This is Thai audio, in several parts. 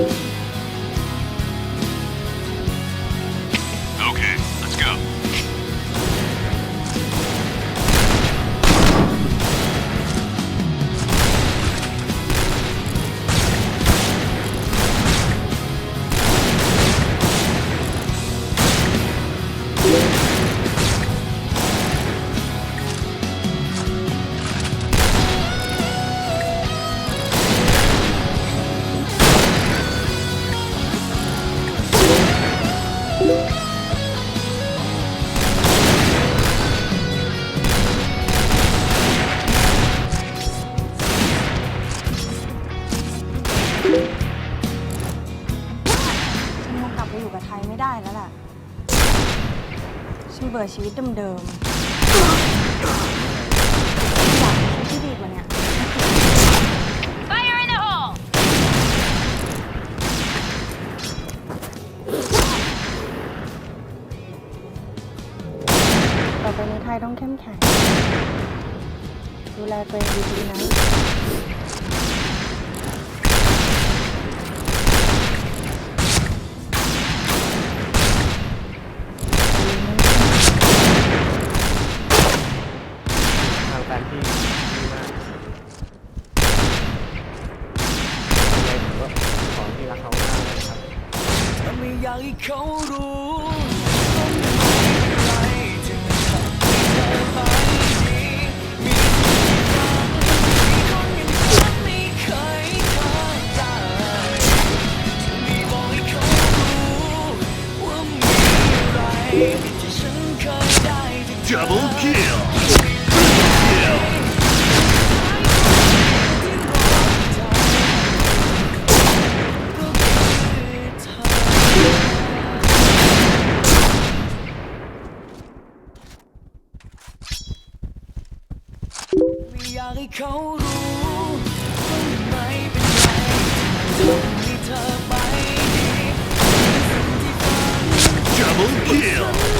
Música แล้วล่ะ ฉันเบื่อชีวิตเดิมๆอยากมีชีวิที่ดีกว่านี้ต่อไปนี้ไทยต้องเข้มแข็ง ดูแลตัวเองดีๆนะ cold. เขารู้ว่าไม่เป็นไรจะให้เธอไปดีสิ่งที่ฝัน Double kill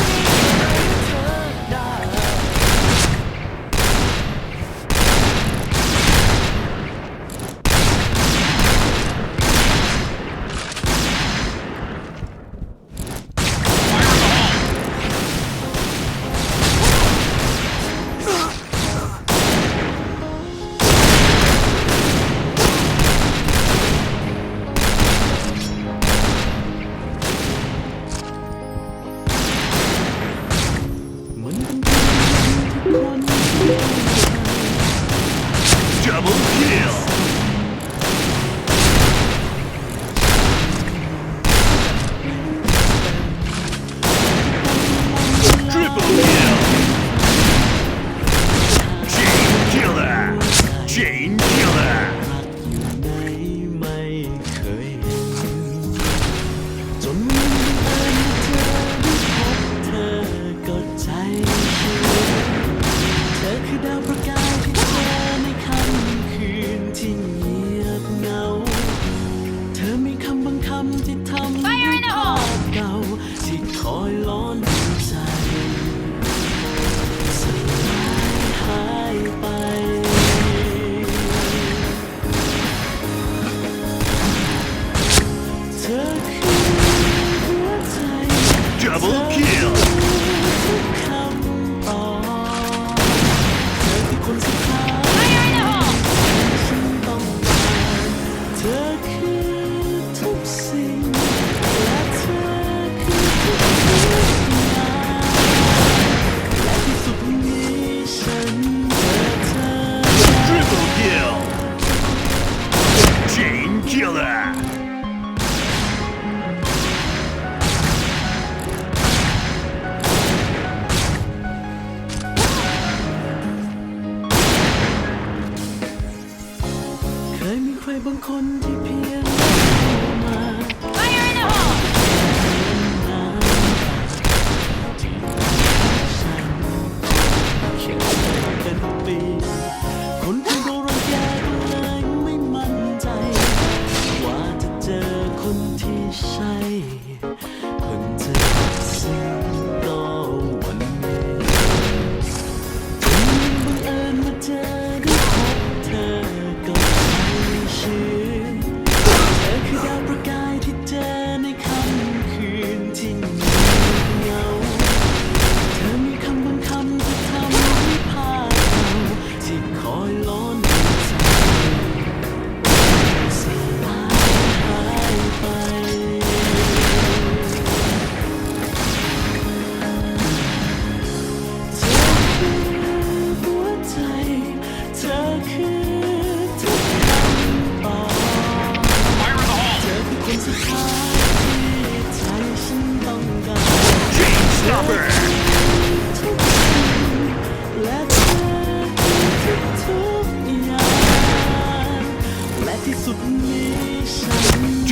Double kill! คนที่เพียงมา Fire in the hole! ฉันแค่เป็นปีคนที่โดนแกก็ไม่มั่นใจ ว่าจะเจอคนที่ใช่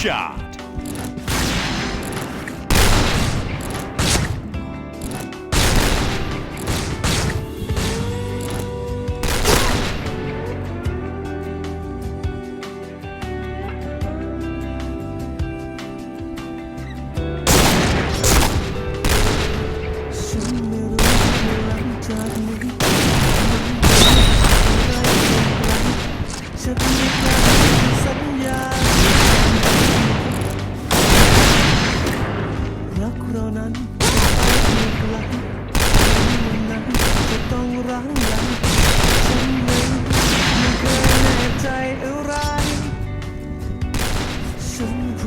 Shop.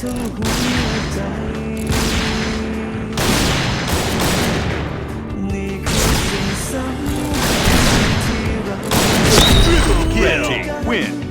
ทั้งหัวใจนี่คือสิ่งสำคัญที่เรา Triple